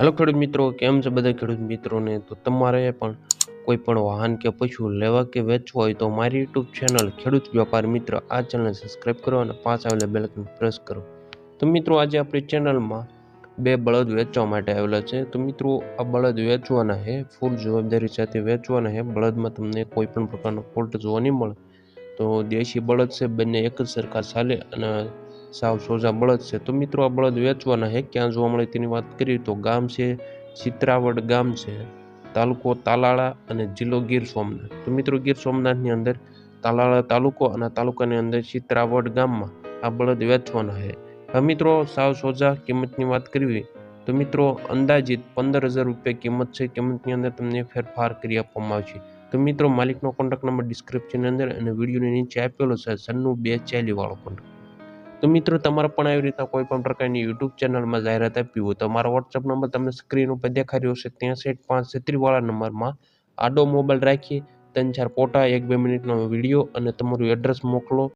Hello ખેડૂત મિત્રો, કેમ છે બધા ખેડૂત મિત્રોને? તો તમારે પણ કોઈ પણ વાહન કે પશુ લેવા કે વેચવું હોય તો મારી યુટ્યુબ ચેનલ ખેડૂત વ્યાપાર મિત્ર આ ચેનલ સબસ્ક્રાઈબ કરો અને પાસ આવેલા બેલકન પ્રેસ કરો. તો મિત્રો, આજે આપણી ચેનલમાં બે બળદ વેચવા માટે આવેલા છે. તો મિત્રો, આ બળદ વેચવાના છે ફૂલ જવાબદારી સાથે વેચવાના છે બળદમાં તમને કોઈ પણ પ્રકારનો ફોલ્ટ જોવા નહીં મળે. તો દેશી બળદ છે, બંને એક જ સરખા ચાલે અને સાવ સોજા બળદ છે. તો મિત્રો, આ બળદ વેચવાના છે. ક્યાં જોવા મળે તેની વાત કરીએ તો ગામ છે ચિત્રાવડ ગામ છે. તાલુકો તાલાળા અને જિલ્લો ગીર સોમનાથ. તો મિત્રો, ગીર સોમનાથની અંદર તાલાળા તાલુકો અને તાલુકાની અંદર ચિત્રાવડ ગામમાં આ બળદ વેચવાના છે. હવે મિત્રો, સાવ સોજા કિંમતની વાત કરવી તો મિત્રો, અંદાજિત પંદર હજાર રૂપિયા કિંમત છે. કિંમતની અંદર તમને ફેરફાર કરી આપવામાં આવશે. તો મિત્રો, માલિકનો કોન્ટેક્ટ નંબર ડિસ્ક્રિપ્શનની અંદર અને વિડીયોની નીચે આપેલો છે. સન્નું બે ચેલીવાળો કોન્ટેક્ટ તો મિત્રો, તમારે પણ આવી રીતના કોઈ પણ પ્રકારની યુટ્યુબ ચેનલમાં જાહેરાત આપવી હોય તો મારો વોટ્સઅપ નંબર તમને સ્ક્રીન ઉપર દેખાઈ રહ્યો છે. ત્રેસઠ પાંચ છત્રીવાળા નંબરમાં. આડો મોબાઈલ રાખી, ત્રણ ચાર ફોટા, એક બે મિનિટનો વીડિયો અને તમારું એડ્રેસ મોકલો.